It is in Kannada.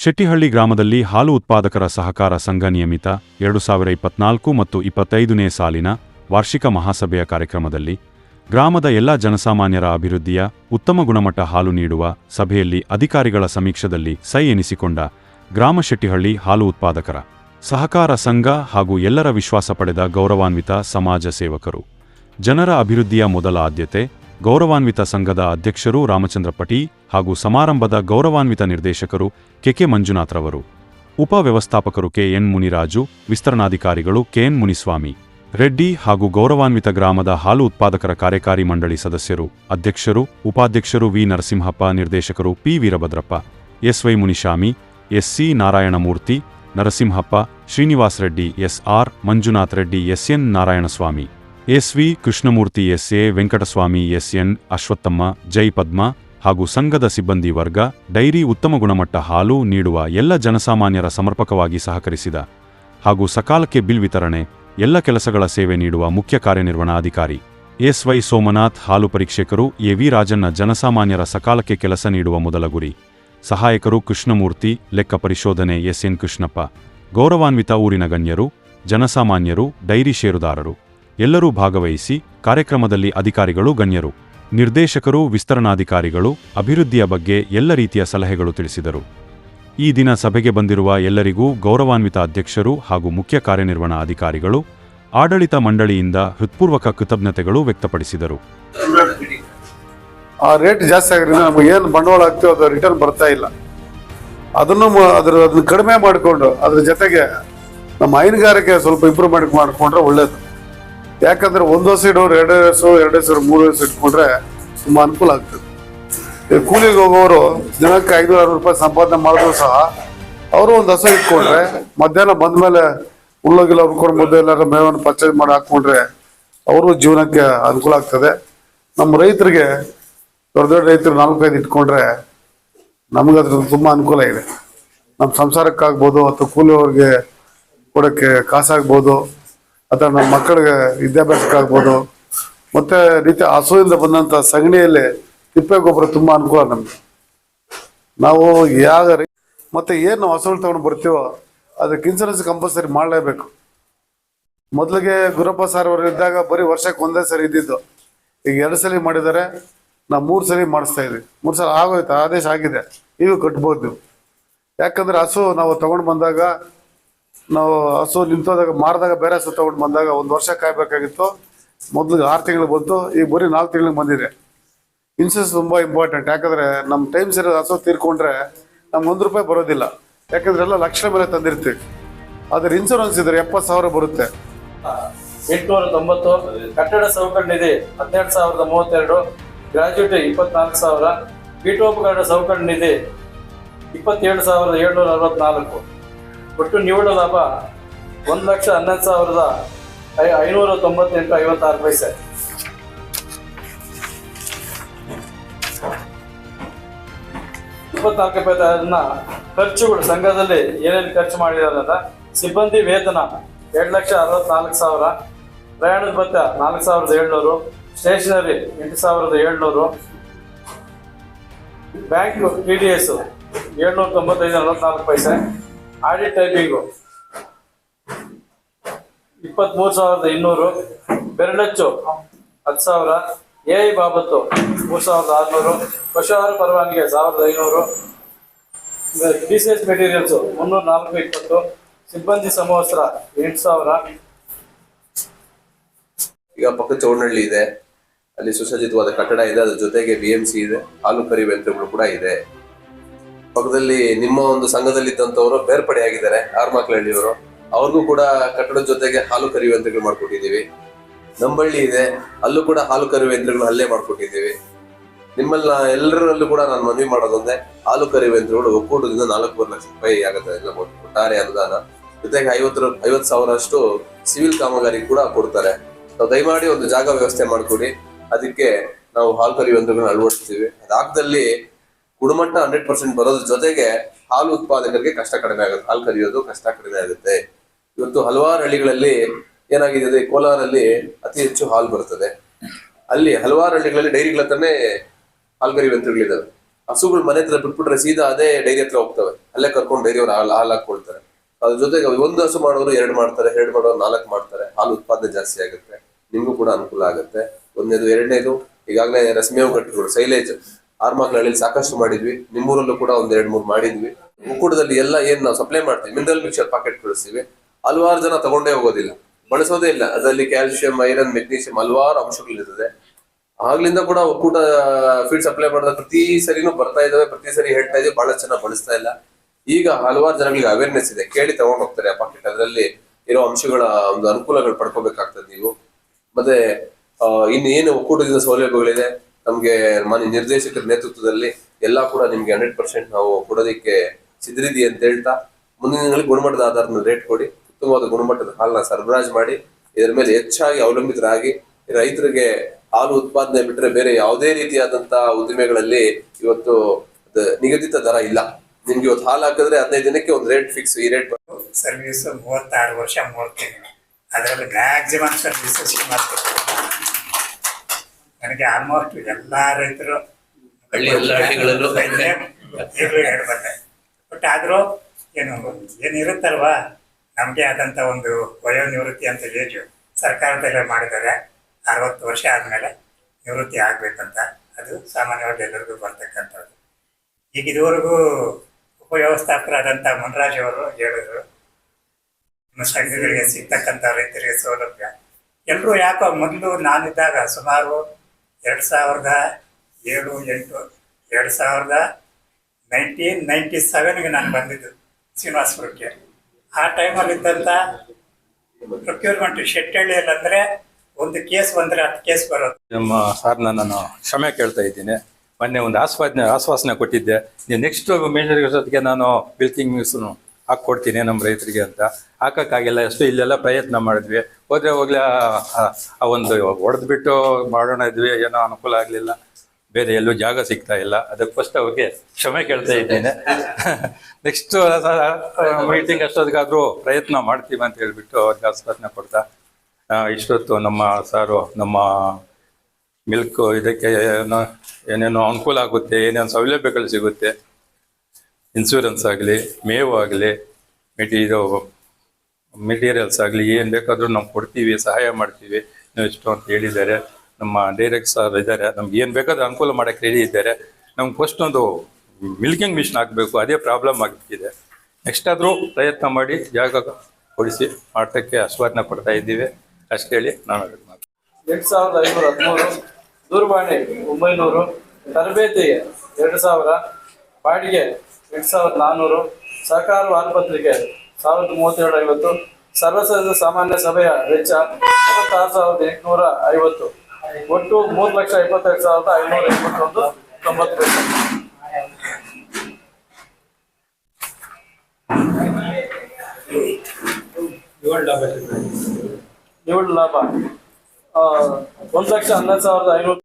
ಶೆಟ್ಟಿಹಳ್ಳಿ ಗ್ರಾಮದಲ್ಲಿ ಹಾಲು ಉತ್ಪಾದಕರ ಸಹಕಾರ ಸಂಘ ನಿಯಮಿತ ಎರಡು ಸಾವಿರ ಇಪ್ಪತ್ನಾಲ್ಕು ಮತ್ತು ಇಪ್ಪತ್ತೈದನೇ ಸಾಲಿನ ವಾರ್ಷಿಕ ಮಹಾಸಭೆಯ ಕಾರ್ಯಕ್ರಮದಲ್ಲಿ ಗ್ರಾಮದ ಎಲ್ಲ ಜನಸಾಮಾನ್ಯರ ಅಭಿವೃದ್ಧಿಯ ಉತ್ತಮ ಗುಣಮಟ್ಟ ಹಾಲು ನೀಡುವ ಸಭೆಯಲ್ಲಿ ಅಧಿಕಾರಿಗಳ ಸಮೀಕ್ಷದಲ್ಲಿ ಸೈ ಎನಿಸಿಕೊಂಡ ಗ್ರಾಮ ಶೆಟ್ಟಿಹಳ್ಳಿ ಹಾಲು ಉತ್ಪಾದಕರ ಸಹಕಾರ ಸಂಘ ಹಾಗೂ ಎಲ್ಲರ ವಿಶ್ವಾಸ ಪಡೆದ ಗೌರವಾನ್ವಿತ ಸಮಾಜ ಸೇವಕರು. ಜನರ ಅಭಿವೃದ್ಧಿಯ ಮೊದಲ ಆದ್ಯತೆ ಗೌರವಾನ್ವಿತ ಸಂಘದ ಅಧ್ಯಕ್ಷರು ರಾಮಚಂದ್ರ ಪಟಿ ಹಾಗೂ ಸಮಾರಂಭದ ಗೌರವಾನ್ವಿತ ನಿರ್ದೇಶಕರು ಕೆಕೆ ಮಂಜುನಾಥ್ರವರು ಉಪ ವ್ಯವಸ್ಥಾಪಕರು ಕೆಎನ್ ಮುನಿರಾಜು, ವಿಸ್ತರಣಾಧಿಕಾರಿಗಳು ಕೆಎನ್ ಮುನಿಸ್ವಾಮಿ. ರೆಡ್ಡಿ ಹಾಗೂ ಗೌರವಾನ್ವಿತ ಗ್ರಾಮದ ಹಾಲು ಉತ್ಪಾದಕರ ಕಾರ್ಯಕಾರಿ ಮಂಡಳಿ ಸದಸ್ಯರು, ಅಧ್ಯಕ್ಷರು, ಉಪಾಧ್ಯಕ್ಷರು ವಿ. ನರಸಿಂಹಪ್ಪ, ನಿರ್ದೇಶಕರು P. Veerabhadrappa S Y Munishami S C Narayanamurthy, Narasimhappa, Srinivas Reddy S R Manjunath Reddy S N Narayanaswamy. S V Krishnamurthy S A Venkataswamy S N Ashwathamma Jai Padma ಹಾಗೂ ಸಂಘದ ಸಿಬ್ಬಂದಿ ವರ್ಗ, ಡೈರಿ ಉತ್ತಮ ಗುಣಮಟ್ಟ ಹಾಲು ನೀಡುವ ಎಲ್ಲ ಜನಸಾಮಾನ್ಯರ ಸಮರ್ಪಕವಾಗಿ ಸಹಕರಿಸಿದ ಹಾಗೂ ಸಕಾಲಕ್ಕೆ ಬಿಲ್ ವಿತರಣೆ, ಎಲ್ಲ ಕೆಲಸಗಳ ಸೇವೆ ನೀಡುವ ಮುಖ್ಯ ಕಾರ್ಯನಿರ್ವಹಣಾಧಿಕಾರಿ ಎಸ್ವೈ ಸೋಮನಾಥ್, ಹಾಲು ಪರೀಕ್ಷಕರು ಎ ವಿ ರಾಜಣ್ಣ ಜನಸಾಮಾನ್ಯರ ಸಕಾಲಕ್ಕೆ ಕೆಲಸ ನೀಡುವ ಮೊದಲ ಗುರಿ, ಸಹಾಯಕರು ಕೃಷ್ಣಮೂರ್ತಿ, ಲೆಕ್ಕ ಪರಿಶೋಧನೆ ಎಸ್ ಎನ್ ಕೃಷ್ಣಪ್ಪ, ಗೌರವಾನ್ವಿತ ಊರಿನ ಗಣ್ಯರು, ಜನಸಾಮಾನ್ಯರು, ಡೈರಿ ಷೇರುದಾರರು, ಎಲ್ಲರೂ ಭಾಗವಹಿಸಿ ಕಾರ್ಯಕ್ರಮದಲ್ಲಿ ಅಧಿಕಾರಿಗಳು ಗಣ್ಯರು. ನಿರ್ದೇಶಕರು, ವಿಸ್ತರಣಾಧಿಕಾರಿಗಳು, ಅಭಿವೃದ್ಧಿಯ ಬಗ್ಗೆ ಎಲ್ಲ ರೀತಿಯ ಸಲಹೆಗಳು ತಿಳಿಸಿದರು. ಈ ದಿನ ಸಭೆಗೆ ಬಂದಿರುವ ಎಲ್ಲರಿಗೂ ಗೌರವಾನ್ವಿತ ಅಧ್ಯಕ್ಷರು ಹಾಗೂ ಮುಖ್ಯ ಕಾರ್ಯನಿರ್ವಹಣಾ ಅಧಿಕಾರಿಗಳು, ಆಡಳಿತ ಮಂಡಳಿಯಿಂದ ಹೃತ್ಪೂರ್ವಕ ಕೃತಜ್ಞತೆಗಳು ವ್ಯಕ್ತಪಡಿಸಿದರು. ಆ ರೇಟ್ ಜಾಸ್ತಿ ಆಗಿರೋದ್ರಿಂದ ನಮಗೆ ಏನು ಬಂಡವಾಳ ಆಗ್ತೀವೋ ಅದು ರಿಟರ್ನ್ ಬರ್ತಾ ಇಲ್ಲ. ಅದನ್ನು ಅದ್ರ, ಅದನ್ನು ಕಡಿಮೆ ಮಾಡಿಕೊಂಡು, ಅದ್ರ ಜೊತೆಗೆ ನಮ್ಮ ಹೈನುಗಾರಿಕೆ ಸ್ವಲ್ಪ ಇಂಪ್ರೂವ್ಮೆಂಟ್ ಮಾಡಿಕೊಂಡ್ರೆ ಒಳ್ಳೇದು. ಯಾಕಂದ್ರೆ ಒಂದು ಇಡೋರು ಎರಡು ವರ್ಷ ಎರಡು ವರ್ಷ ಮೂರು ವರ್ಷ ಇಟ್ಕೊಂಡ್ರೆ ತುಂಬಾ ಅನುಕೂಲ ಆಗ್ತದೆ. ಕೂಲಿಗೆ ಹೋಗೋರು ದಿನಕ್ಕೆ ಐದು ಆರು ರೂಪಾಯಿ ಸಂಪಾದನೆ ಮಾಡಿದ್ರು ಸಹ ಅವರು ಒಂದು ಹಸು ಇಟ್ಕೊಂಡ್ರೆ, ಮಧ್ಯಾಹ್ನ ಬಂದ್ಮೇಲೆ ಹುಲ್ಲೋಗಿಲ್ಲ ಹುಡ್ಕೊಂಡು ಮುದ್ದೆ ಎಲ್ಲಾರು ಮೇವನ್ನು ಪರ್ಚೇಸ್ ಮಾಡಿ ಹಾಕೊಂಡ್ರೆ ಅವರು ಜೀವನಕ್ಕೆ ಅನುಕೂಲ ಆಗ್ತದೆ. ನಮ್ಮ ರೈತರಿಗೆ, ದೊಡ್ಡ ದೊಡ್ಡ ರೈತರು ನಾಲ್ಕೈದು ಇಟ್ಕೊಂಡ್ರೆ ನಮ್ಗೆ ಅದ್ರ ತುಂಬ ಅನುಕೂಲ ಇದೆ. ನಮ್ಮ ಸಂಸಾರಕ್ಕಾಗ್ಬೋದು ಅಥವಾ ಕೂಲಿಯವ್ರಿಗೆ ಕೊಡೋಕ್ಕೆ ಕಾಸಾಗ್ಬೋದು. ಅಥವಾ ನಮ್ಮ ಮಕ್ಕಳಿಗೆ ವಿದ್ಯಾಭ್ಯಾಸಕ್ಕಾಗ್ಬೋದು. ಮತ್ತೆ ರೀತಿ ಹಸುವಿಂದ ಬಂದಂಥ ಸಗಣಿಯಲ್ಲಿ ತಿಪ್ಪೆ ಗೊಬ್ಬರ ತುಂಬ ಅನುಕೂಲ ನಮಗೆ. ನಾವು ಯಾವ ಮತ್ತೆ ಏನು ನಾವು ಹಸುಗಳು ತಗೊಂಡು ಬರ್ತೀವೋ ಅದಕ್ಕೆ ಇನ್ಸೂರೆನ್ಸ್ ಕಂಪಲ್ಸರಿ ಮಾಡಲೇಬೇಕು. ಮೊದಲಿಗೆ ಗುರಪ್ಪ ಸರ್ ಅವರು ಇದ್ದಾಗ ಬರೀ ವರ್ಷಕ್ಕೆ ಒಂದೇ ಸರಿ ಇದ್ದಿದ್ದು. ಈಗ ಎರಡು ಸಲ ಮಾಡಿದ್ದಾರೆ. ನಾವು ಮೂರು ಸಲ ಮಾಡಿಸ್ತಾ ಇದ್ವಿ. ಮೂರು ಸಲ ಆಗೋಯ್ತು, ಆದೇಶ ಆಗಿದೆ. ಈಗ ಕಟ್ಬೋದು. ನೀವು ಯಾಕಂದ್ರೆ ಹಸು ನಾವು ತಗೊಂಡು ಬಂದಾಗ ನಾವು ಹಸು ನಿಂತೋದಾಗ ಮಾರಿದಾಗ ಬೇರೆ ಹಸು ತಗೊಂಡು ಬಂದಾಗ ಒಂದು ವರ್ಷ ಕಾಯಬೇಕಾಗಿತ್ತು. ಮೊದಲು ಆರು ತಿಂಗಳು ಬಂತು, ಈಗ ಬರೀ ನಾಲ್ಕು ತಿಂಗಳಿಗೆ ಬಂದಿದೆ. ಇನ್ಸೂರೆನ್ಸ್ ತುಂಬ ಇಂಪಾರ್ಟೆಂಟ್ ಯಾಕಂದರೆ ನಮ್ಮ ಟೈಮ್ ಸರಿ ಹಸು ತೀರ್ಕೊಂಡ್ರೆ ನಮ್ಗೆ ಒಂದು ರೂಪಾಯಿ ಬರೋದಿಲ್ಲ. ಯಾಕಂದ್ರೆ ಎಲ್ಲ ಲಕ್ಷ ಮೇಲೆ ತಂದಿರ್ತೀವಿ. ಆದರೆ ಇನ್ಸೂರೆನ್ಸ್ ಇದ್ರೆ ಎಪ್ಪತ್ತು ಸಾವಿರ ಬರುತ್ತೆ. ಎಂಟುನೂರ ತೊಂಬತ್ತು, ಕಟ್ಟಡ ಸೌಕರ್ಯ ನಿಧಿ ಹದಿನೆಂಟು ಸಾವಿರದ ಮೂವತ್ತೆರಡು ಗ್ರಾಜ್ಯುಟಿ ಇಪ್ಪತ್ನಾಲ್ಕು ಸಾವಿರ ಪೀಠೋಪಕರಣ ಸೌಕರ್ಯ ನಿಧಿ ಇಪ್ಪತ್ತೇಳು ಸಾವಿರದ ಏಳ್ನೂರ ಅರವತ್ನಾಲ್ಕು. ಒಟ್ಟು ನಿವ್ವಳ ಲಾಭ ಒಂದು ಲಕ್ಷ ಹನ್ನೊಂದು ಸಾವಿರದ ಐನೂರ ತೊಂಬತ್ತೆಂಟು ಐವತ್ತಾರು ಪೈಸೆ. ಇಪ್ಪತ್ನಾಲ್ಕು ರೂಪಾಯಿನ ಖರ್ಚುಗಳು, ಸಂಘದಲ್ಲಿ ಏನೇನು ಖರ್ಚು ಮಾಡಿದಾರಲ್ಲ, ಸಿಬ್ಬಂದಿ ವೇತನ ಎರಡು ಲಕ್ಷ ಅರವತ್ನಾಲ್ಕು ಸಾವಿರ, ಪ್ರಯಾಣದ ಭತ್ತ ನಾಲ್ಕು ಸಾವಿರದ ಏಳ್ನೂರು, ಸ್ಟೇಷನರಿ ಎಂಟು ಸಾವಿರದ ಏಳ್ನೂರು, ಬ್ಯಾಂಕ್ ಟಿ ಡಿ ಎಸ್ ಏಳ್ನೂರ ತೊಂಬತ್ತೈದು ನಲವತ್ನಾಲ್ಕು ಪೈಸೆ. ಆಡಿಟ್ ಟೈಪಿಂಗು ಇಪ್ಪತ್ತ್ಮೂರು ಸಾವಿರದ ಇನ್ನೂರು, ಬೆರಳಚ್ಚು, ಹತ್ತು ಸಾವಿರ, ಎ ಐ ಬಾಬತ್ತು, ಮೂರು ಸಾವಿರದ ಆರುನೂರು, ಪಶುಹಾರ ಪರವಾನಿಗೆ ಸಾವಿರದ ಐನೂರು ಬಿ ಸಿ ಎಸ್ ಮೆಟೀರಿಯಲ್ಸು ಮುನ್ನೂರ ನಾಲ್ಕು ಇಪ್ಪತ್ತು, ಸಿಬ್ಬಂದಿ ಸಮವಸ್ತ್ರ ಎಂಟು ಸಾವಿರ. ಈಗ ಪಕ್ಕ ಚೌಡನಹಳ್ಳಿ ಇದೆ. ಅಲ್ಲಿ ಸುಸಜ್ಜಿತವಾದ ಕಟ್ಟಡ ಇದೆ. ಅದ್ರ ಜೊತೆಗೆ ಬಿ ಎಂ ಸಿ ಇದೆ. ಹಾಲು ಕರಿ ಯಂತ್ರಗಳು ಕೂಡ ಇದೆ. ಪಕ್ಕದಲ್ಲಿ ನಿಮ್ಮ ಒಂದು ಸಂಘದಲ್ಲಿ ಇದ್ದಂಥವರು ಬೇರ್ಪಡೆಯಾಗಿದ್ದಾರೆ ಆರ್ಮಕ್ಲಹಳ್ಳಿಯವರು ಅವ್ರಿಗೂ ಕೂಡ ಕಟ್ಟಡದ ಜೊತೆಗೆ ಹಾಲು ಕರಿಯುವ ಯಂತ್ರಗಳು ಮಾಡ್ಕೊಟ್ಟಿದ್ದೀವಿ. ನಂಬಳ್ಳಿ ಇದೆ, ಅಲ್ಲೂ ಕೂಡ ಹಾಲು ಕರಿಯುವ ಯಂತ್ರಗಳು ಅಲ್ಲೇ ಮಾಡ್ಕೊಟ್ಟಿದ್ದೀವಿ. ನಿಮ್ಮಲ್ಲ ಎಲ್ಲರಲ್ಲೂ ಕೂಡ ನಾನು ಮನವಿ ಮಾಡೋದೊಂದೇ ಹಾಲು ಕರಿಯುವ ಯಂತ್ರಗಳು ಒಕ್ಕೂಟದಿಂದ ನಾಲ್ಕೂವರೆ ಲಕ್ಷ ರೂಪಾಯಿ ಆಗುತ್ತೆ, ಎಲ್ಲ ಒಟ್ಟು ಒಟ್ಟಾರೆ ಅನುದಾನ. ಜೊತೆಗೆ ಐವತ್ತು ಐವತ್ತು ಸಾವಿರಷ್ಟು ಸಿವಿಲ್ ಕಾಮಗಾರಿ ಕೂಡ ಕೊಡ್ತಾರೆ. ನಾವು ದಯಮಾಡಿ ಒಂದು ಜಾಗ ವ್ಯವಸ್ಥೆ ಮಾಡಿಕೊಡಿ. ಅದಕ್ಕೆ ನಾವು ಹಾಲು ಕರಿಯುವ ಯಂತ್ರಗಳನ್ನ ಅಳವಡಿಸ್ತೀವಿ. ಅದಾಗದಲ್ಲಿ ಗುಣಮಟ್ಟ ಹಂಡ್ರೆಡ್ ಪರ್ಸೆಂಟ್ ಬರೋದ್ರ ಜೊತೆಗೆ ಹಾಲು ಉತ್ಪಾದಕರಿಗೆ ಕಷ್ಟ ಕಡಿಮೆ ಆಗುತ್ತೆ. ಹಾಲು ಕರಿಯೋದು ಕಷ್ಟ ಕಡಿಮೆ ಆಗುತ್ತೆ. ಇವತ್ತು ಹಲವಾರು ಹಳ್ಳಿಗಳಲ್ಲಿ ಏನಾಗಿದೆ, ಕೋಲಾರಲ್ಲಿ ಅತಿ ಹೆಚ್ಚು ಹಾಲು ಬರ್ತದೆ. ಅಲ್ಲಿ ಹಲವಾರು ಹಳ್ಳಿಗಳಲ್ಲಿ ಡೈರಿಗಳ ಹತ್ರನೇ ಹಾಲು ಕರಿಯುವ ಯಂತ್ರಗಳಿದ್ದಾವೆ ಹಸುಗಳು ಮನೆ ಹತ್ರ ಬಿಟ್ಬಿಟ್ರೆ ಸೀದಾ ಅದೇ ಡೈರಿ ಹತ್ರ ಹೋಗ್ತವೆ. ಅಲ್ಲೇ ಕರ್ಕೊಂಡು ಡೈರಿ ಅವ್ರು ಹಾಲು ಹಾಲು ಹಾಕೊಳ್ತಾರೆ ಅದ್ರ ಜೊತೆಗೆ ಒಂದು ಹಸು ಮಾಡೋರು ಎರಡು ಮಾಡ್ತಾರೆ, ಎರಡು ಮಾಡೋರು ನಾಲ್ಕು ಮಾಡ್ತಾರೆ. ಹಾಲು ಉತ್ಪಾದನೆ ಜಾಸ್ತಿ ಆಗುತ್ತೆ. ನಿಮಗೂ ಕೂಡ ಅನುಕೂಲ ಆಗುತ್ತೆ. ಒಂದನೇದು, ಎರಡನೇದು ಈಗಾಗಲೇ ರಸ್ಮೇವ್ ಗಟ್ಟಿಗಳು ಸೈಲೇಜ್. ಆರ್ಮಾಕ್ನಳ್ಳಿ ಸಾಕಷ್ಟು ಮಾಡಿದ್ವಿ. ನಿಮ್ಮೂರಲ್ಲೂ ಕೂಡ ಒಂದ್ ಎರಡ್ ಮೂರು ಮಾಡಿದ್ವಿ. ಒಕ್ಕೂಟದಲ್ಲಿ ಎಲ್ಲ ಏನ್ ನಾವು ಸಪ್ಲೈ ಮಾಡ್ತೀವಿ. ಮಿನರಲ್ ಮಿಕ್ಸರ್ ಪಾಕೆಟ್ ಕಳಿಸ್ತೀವಿ. ಹಲವಾರು ಜನ ತಗೊಂಡೇ ಹೋಗೋದಿಲ್ಲ. ಬಳಸೋದೇ ಇಲ್ಲ. ಅದರಲ್ಲಿ ಕ್ಯಾಲ್ಸಿಯಂ ಐರನ್ ಮೆಗ್ನೀಷಿಯಂ ಹಲವಾರು ಅಂಶಗಳಿರ್ತದೆ. ಆಗ್ಲಿಂದ ಕೂಡ ಒಕ್ಕೂಟ ಫೀಡ್ ಸಪ್ಲೈ ಮಾಡಿದ ಪ್ರತಿ ಸರಿನೂ ಬರ್ತಾ ಇದಾವೆ. ಪ್ರತಿ ಸರಿ ಹೇಳ್ತಾ ಇದೀವಿ. ಬಹಳ ಚೆನ್ನಾಗಿ ಬಳಸ್ತಾ ಇಲ್ಲ. ಈಗ ಹಲವಾರು ಜನಗಳಿಗೆ ಅವೇರ್ನೆಸ್ ಇದೆ. ಕೇಳಿ ತಗೊಂಡು ಹೋಗ್ತಾರೆ ಆ ಪಾಕೆಟ್ ಅದರಲ್ಲಿ ಇರೋ ಅಂಶಗಳ ಒಂದು ಅನುಕೂಲಗಳು ಪಡ್ಕೋಬೇಕಾಗ್ತದೆ ನೀವು. ಮತ್ತೆ ಇನ್ನೇನು ಒಕ್ಕೂಟದಿಂದ ಸೌಲಭ್ಯಗಳಿದೆ? ನಮ್ಗೆ ಮಾನ್ಯ ನಿರ್ದೇಶಕರ ನೇತೃತ್ವದಲ್ಲಿ ಎಲ್ಲಾ ಕೂಡ ನಿಮ್ಗೆ ಹಂಡ್ರೆಡ್ ಪರ್ಸೆಂಟ್ ನಾವು ಕೊಡೋದಕ್ಕೆ ಸಿದ್ಧರಿದ್ದೀವಿ ಅಂತ ಹೇಳ್ತಾ ಮುಂದಿನ ದಿನಗಳಲ್ಲಿ ಗುಣಮಟ್ಟದ ಆಧಾರದ ಮೇಲೆ ರೇಟ್ ಕೊಡಿ, ಉತ್ತಮವಾದ ಗುಣಮಟ್ಟದ ಹಾಲನ್ನ ಸರಬರಾಜು ಮಾಡಿ, ಇದರ ಮೇಲೆ ಹೆಚ್ಚಾಗಿ ಅವಲಂಬಿತರಾಗಿ ರೈತರಿಗೆ ಹಾಲು ಉತ್ಪಾದನೆ ಬಿಟ್ರೆ ಬೇರೆ ಯಾವುದೇ ರೀತಿಯಾದಂತಹ ಉದ್ದಿಮೆಗಳಲ್ಲಿ ಇವತ್ತು ನಿಗದಿತ ದರ ಇಲ್ಲ. ನಿಮ್ಗೆ ಇವತ್ತು ಹಾಲು ಹಾಕಿದ್ರೆ ಹದಿನೈದು ದಿನಕ್ಕೆ ಒಂದು ರೇಟ್ ಫಿಕ್ಸ್ ಈ ರೇಟ್ ಸರ್ವಿಸ್ ಮೂವತ್ತಾರು ವರ್ಷ ಮೂವತ್ತು ತಿಂಗಳು. ಅದರಲ್ಲಿ ಮ್ಯಾಕ್ಸಿಮಮ್ ಸರ್ವಿಸಸ್ ಮಾಡ್ತೀನಿ ನನಗೆ ಆಲ್ಮೋಸ್ಟ್ ಎಲ್ಲ ರೈತರು ಈಗಲೂ ಬಟ್ ಆದರೂ ಏನು ಏನಿರುತ್ತಲ್ವಾ ನಮಗೆ ಆದಂತ ಒಂದು ವಯೋನಿವೃತ್ತಿ ಅಂತ ಏಜು ಸರ್ಕಾರದಲ್ಲೇ ಮಾಡಿದ್ದಾರೆ. ಅರವತ್ತು ವರ್ಷ ಆದಮೇಲೆ ನಿವೃತ್ತಿ ಆಗ್ಬೇಕಂತ. ಅದು ಸಾಮಾನ್ಯವಾಗಿ ಎಲ್ಲರಿಗೂ ಬರ್ತಕ್ಕಂಥದ್ದು. ಈಗ ಇದುವರೆಗೂ ಉಪವ್ಯವಸ್ಥಾಪಕರಾದಂಥ ಮುನ್ರಾಜ್ ಅವರು ಹೇಳಿದ್ರು ನಮ್ಮ ಸಂಘಗಳಿಗೆ ಸಿಗ್ತಕ್ಕಂಥ ರೈತರಿಗೆ ಸೌಲಭ್ಯ. ಎಲ್ಲರೂ ಯಾಕೋ ಮೊದಲು ನಾನಿದ್ದಾಗ ಸುಮಾರು ಎರಡು ಸಾವಿರದ ಏಳು, ಎಂಟು, ಎರಡು ಸಾವಿರದ ನೈನ್ಟೀನ್ ನೈಂಟಿ ಸೆವೆನ್ಗೆ ನಾನು ಬಂದಿದ್ದು ಶ್ರೀನಿವಾಸಪುರಕ್ಕೆ ಆ ಟೈಮಲ್ಲಿ ಇದ್ದಂಥ ಪ್ರೊಕ್ಯೂರ್ಮೆಂಟ್ ಶೆಟ್ಟಳ್ಳಿಯಲ್ಲಿ ಅಂದರೆ ಒಂದು ಕೇಸ್ ಬಂದರೆ ಹತ್ತು ಕೇಸ್ ಬರೋದು ನಮ್ಮ ಸಾರ್ನ ನಾನು ಕ್ಷಮೆ ಕೇಳ್ತಾ ಇದ್ದೀನಿ. ಮೊನ್ನೆ ಒಂದು ಆಸ್ವಾದನೆ ಆಶ್ವಾಸನೆ ಕೊಟ್ಟಿದ್ದೆ. ನೀವು ನೆಕ್ಸ್ಟ್ ಮೇಜರ್ ಜೊತೆಗೆ ನಾನು ಬಿಲ್ಕಿಂಗ್ ಮಿಕ್ಸ್ನು ಹಾಕ್ಕೊಡ್ತೀನಿ ನಮ್ಮ ರೈತರಿಗೆ ಅಂತ. ಹಾಕೋಕ್ಕಾಗಿಲ್ಲ, ಎಷ್ಟು ಇಲ್ಲೆಲ್ಲ ಪ್ರಯತ್ನ ಮಾಡಿದ್ವಿ. ಹೋದ್ರೆ ಹೋಗ್ಲಿ, ಆ- ಒಂದು ಹೊಡೆದ್ಬಿಟ್ಟು ಮಾಡೋಣ ಇದ್ವಿ, ಏನೋ ಅನುಕೂಲ ಆಗಲಿಲ್ಲ. ಬೇರೆ ಎಲ್ಲೂ ಜಾಗ ಸಿಗ್ತಾ ಇಲ್ಲ. ಅದಕ್ಕೋಸ್ಕರ ಅವ್ರಿಗೆ ಕ್ಷಮೆ ಕೇಳ್ತಾ ಇದ್ದೇನೆ. ನೆಕ್ಸ್ಟ್ ಮೀಟಿಂಗ್ ಅಷ್ಟೊತ್ತಿಗಾದ್ರೂ ಪ್ರಯತ್ನ ಮಾಡ್ತೀವಿ ಅಂತ ಹೇಳ್ಬಿಟ್ಟು ಅವ್ರಿಗೆ ಆಸ್ಪತ್ರೆ ಕೊಡ್ತಾ ಇಷ್ಟೊತ್ತು ನಮ್ಮ ಸಾರು, ನಮ್ಮ ಮಿಲ್ಕ್ ಇದಕ್ಕೆ ಏನೋ, ಏನೇನೋ ಅನುಕೂಲ ಆಗುತ್ತೆ, ಏನೇನು ಸೌಲಭ್ಯಗಳು ಸಿಗುತ್ತೆ ಇನ್ಸೂರೆನ್ಸ್ ಆಗಲಿ, ಮೇವು ಆಗಲಿ ಮೆಟಿ ಇದು ಮೆಟೀರಿಯಲ್ಸ್ ಆಗಲಿ ಏನು ಬೇಕಾದರೂ ನಾವು ಕೊಡ್ತೀವಿ, ಸಹಾಯ ಮಾಡ್ತೀವಿ. ನೀವು ಇಷ್ಟು ಅಂತ ಹೇಳಿದ್ದಾರೆ. ನಮ್ಮ ಡೈರೆಕ್ಟ್ ಸರ್ ಇದ್ದಾರೆ. ನಮ್ಗೆ ಏನು ಬೇಕಾದ್ರೂ ಅನುಕೂಲ ಮಾಡೋಕ್ಕೆ ರೆಡಿ ಇದ್ದಾರೆ. ನಮ್ಗೆ ಫಸ್ಟ್ ಒಂದು ಮಿಲ್ಕಿಂಗ್ ಮಿಷಿನ್ ಹಾಕಬೇಕು ಅದೇ ಪ್ರಾಬ್ಲಮ್ ಆಗ್ತಿದೆ ನೆಕ್ಸ್ಟ್ ಆದರೂ ಪ್ರಯತ್ನ ಮಾಡಿ, ಜಾಗ ಕೊಡಿಸಿ ಮಾಡೋಕ್ಕೆ ಆಶ್ವಾಸನೆ ಕೊಡ್ತಾ ಇದ್ದೀವಿ. ಅಷ್ಟು ಹೇಳಿ ನಾನು ಎರಡು ಸಾವಿರದ ಐನೂರ ಹದಿಮೂರು, ದೂರವಾಣಿ ಒಂಬೈನೂರು ತರಬೇತಿ ಎರಡು ಸಾವಿರ, ಬಾಡಿಗೆ ಎಂಟು ಸಾವಿರದ ನಾನ್ನೂರು ಸಹಕಾರ ವಾರಪತ್ರಿಕೆ ಸಾವಿರದ ಮೂವತ್ತೇಳು ಐವತ್ತು. ಸರ್ವಸದಸ್ಯ ಸಾಮಾನ್ಯ ಸಭೆಯ ವೆಚ್ಚ ಇಪ್ಪತ್ತಾರು ಸಾವಿರದ ಎಂಟುನೂರ ಐವತ್ತು. ಒಟ್ಟು ಮೂರು ಲಕ್ಷ ಇಪ್ಪತ್ತೈದು ಸಾವಿರದ ಐನೂರ ಇಪ್ಪತ್ತೊಂದು ತೊಂಬತ್ತು ಏಳು ಲಾಭ ಒಂದು ಲಕ್ಷ ಹನ್ನೊಂದು ಸಾವಿರದ ಐನೂರು